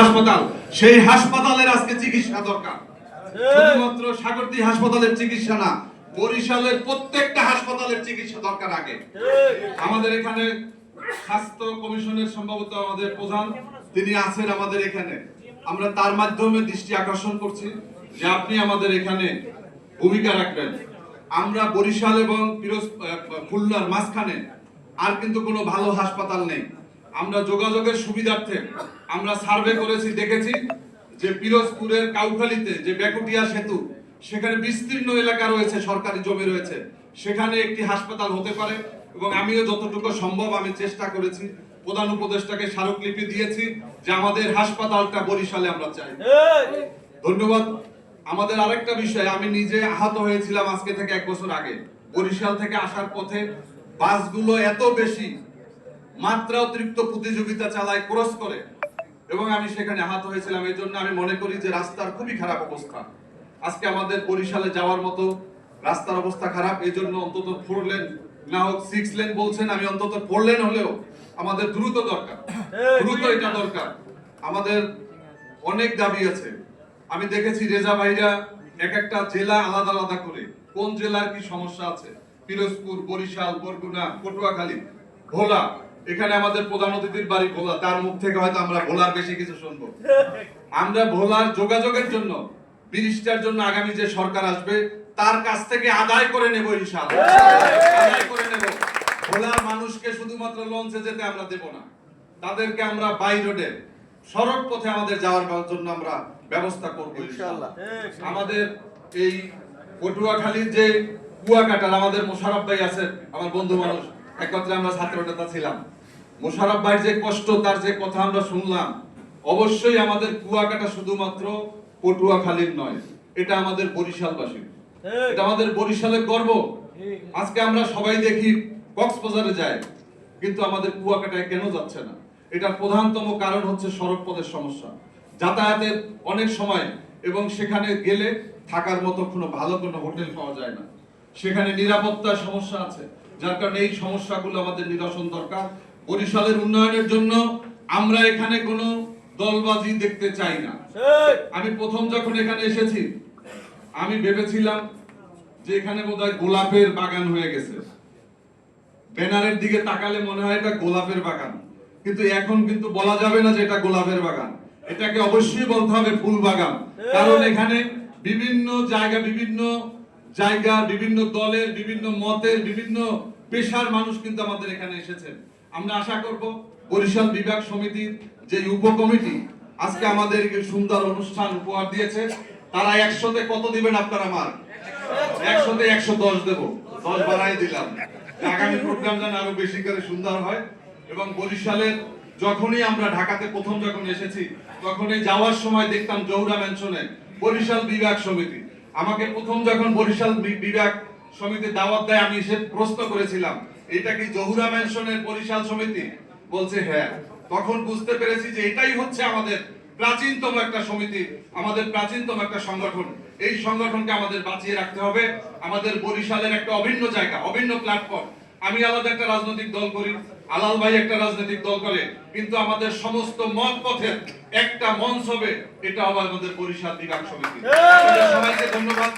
হাসপাতাল, সেই হাসপাতালের আজকে চিকিৎসা দরকার। শুধুমাত্র সাগরদী হাসপাতালের চিকিৎসা না, বরিশালের প্রত্যেকটা হাসপাতালের চিকিৎসা দরকার আগে। আমাদের এখানে স্বাস্থ্য কমিশনের সম্ভবত আমাদের প্রধান, তিনি আছেন আমাদের এখানে। আমরা তার মাধ্যমে দৃষ্টি আকর্ষণ করছি যে আপনি আমাদের এখানে ভূমিকা রাখবেন। আমরা বরিশাল এবং খুলনার মাঝখানে আর কিন্তু কোনো ভালো হাসপাতাল নেই। আমরা যোগাযোগের সুবিধার্থে আমরা সার্ভে করেছি, দেখেছি যে পিরোজপুরের কাউখালীতে যে বেকুটিয়া সেতু, সেখানে বিস্তীর্ণ এলাকা রয়েছে, সরকারি জমি রয়েছে। সেখানে একটি হাসপাতাল হতে পারে এবং আমিও যতটুকু সম্ভব আমি চেষ্টা করেছি, প্রধান উপদেষ্টাকে স্মারকলিপি দিয়েছি যে আমাদের হাসপাতালটা বরিশালে আমরা চাই। ধন্যবাদ। আমাদের আরেকটা বিষয়, আমি নিজে আহত হয়েছিলাম আজকে থেকে এক বছর আগে। বরিশাল থেকে আসার পথে বাসগুলো এত বেশি মাত্রা অতিরিক্ত প্রতিযোগিতা চালায় ক্রস করে। এবং আমি সেখানে আহত হয়েছিলাম এই জন্য আমি মনে করি যে রাস্তার খুবই খারাপ অবস্থা। আজকে আমাদের বরিশালে যাওয়ার মতো রাস্তার অবস্থা খারাপ এই জন্য অন্তত ফোর লেন না হোক সিক্স লেন বলছেন আমি অন্তত ফোর লেন হলেও আমাদের দ্রুত দরকার। দ্রুত এটা দরকার। আমাদের অনেক দাবি আছে। আমি দেখেছি রেজা ভাইরা এক একটা জেলা আলাদা আলাদা করে কোন জেলার কি সমস্যা আছে? পিরোজপুর বরিশাল বরগুনা পটুয়াখালী ভোলা এখানে আমাদের প্রধান অতিথির বাড়ি ভোলা। তার মুখ থেকে হয়তো আমরা ভোলার বেশি কিছু শুনব। আমরা ভোলার যোগাযোগের জন্য ব্রিজটার জন্য আগামী যে সরকার আসবে তার কাছ থেকে আদায় করে নেব ইনশাআল্লাহ। আদায় করে নেব। ভোলার মানুষকে শুধুমাত্র লঞ্চে যেতে আমরা দেব না। তাদেরকে আমরা বাই রোডে সড়ক পথে আমাদের যাওয়ার জন্য আমরা ব্যবস্থা করব ইনশাআল্লাহ। আমাদের এই পটুয়াখালীর যে কুয়াকাটার আমাদের মোশারফ ভাই আছে আমার বন্ধু মানুষ একত্রে আমরা ছাত্র নেতা ছিলাম। মোশারফ ভাইয়ের যে কষ্ট তার যে কথা আমরা শুনলাম অবশ্যই আমাদের কুয়াকাটা শুধুমাত্র পটুয়াখালীর নয় এটা আমাদের বরিশালবাসী এটা আমাদের বরিশালের গর্ব। আজকে আমরা সবাই দেখি কক্সবাজারে যায় কিন্তু আমাদের কুয়াকাটায় কেন যাচ্ছে না? এটার প্রধানতম কারণ হচ্ছে সড়ক পথের সমস্যা। যাতায়াতের অনেক সময় এবং সেখানে গেলে থাকার মতো কোনো ভালো কোনো হোটেল পাওয়া যায় না। সেখানে নিরাপত্তার সমস্যা আছে যার কারণে এই সমস্যাগুলো আমাদের নিরসন দরকার। বরিশালের উন্নয়নের জন্য আমরা এখানে কোনো দলবাজি দেখতে চাই না। আমি প্রথম যখন এখানে এসেছি আমি ভেবেছিলাম যে এখানে বোধহয় গোলাপের বাগান হয়ে গেছে। ব্যানারের দিকে তাকালে মনে হয় এটা গোলাপের বাগান। কিন্তু এখন কিন্তু বলা যাবে না যে এটা গোলাপের বাগান। এটাকে অবশ্যই বলতে হবে ফুল বাগান। কারণ এখানে বিভিন্ন জায়গা বিভিন্ন জায়গা বিভিন্ন দলের বিভিন্ন মতের বিভিন্ন পেশার মানুষ কিন্তু আমাদের এখানে এসেছেন। আমরা আশা করব বরিশাল বিভাগ সমিতির যে উপকমিটি আজকে আমাদেরকে সুন্দর অনুষ্ঠান উপহার দিয়েছে, তারা একশোতে কত দিবেন আপনারা আমার? একশোতে একশো দশ দেবো। দশ বাড়াই দিলাম। আগামী প্রোগ্রাম যেন আরও বেশি করে সুন্দর হয় এবং বরিশালের যখনই আমরা ঢাকাতে প্রথম যখন এসেছি, তখনই যাওয়ার সময় দেখতাম জৌরা ম্যানশনে বরিশাল বিভাগ সমিতি। আমাকে প্রথম যখন বরিশাল বিভাগ সমিতি দাওয়াত দেয় আমি সে প্রশ্ন করেছিলাম এটা কি জহুরা ম্যানশনের বরিশাল সমিতি? বলছে হ্যাঁ। তখন বুঝতে পেরেছি যে এটাই হচ্ছে আমাদের প্রাচীনতম একটা সমিতি আমাদের প্রাচীনতম একটা সংগঠন। এই সংগঠনকে আমাদের বাঁচিয়ে রাখতে হবে। আমাদের বরিশালের একটা অভিন্ন জায়গা অভিন্ন প্ল্যাটফর্ম আমি আলাদা একটা রাজনৈতিক দল করি আলাল ভাই একটা রাজনৈতিক দল করে কিন্তু আমাদের সমস্ত মত পথের একটা মঞ্চ হবে এটা হবে আমাদের বরিশাল বিভাগ সমিতি। সবাইকে ধন্যবাদ।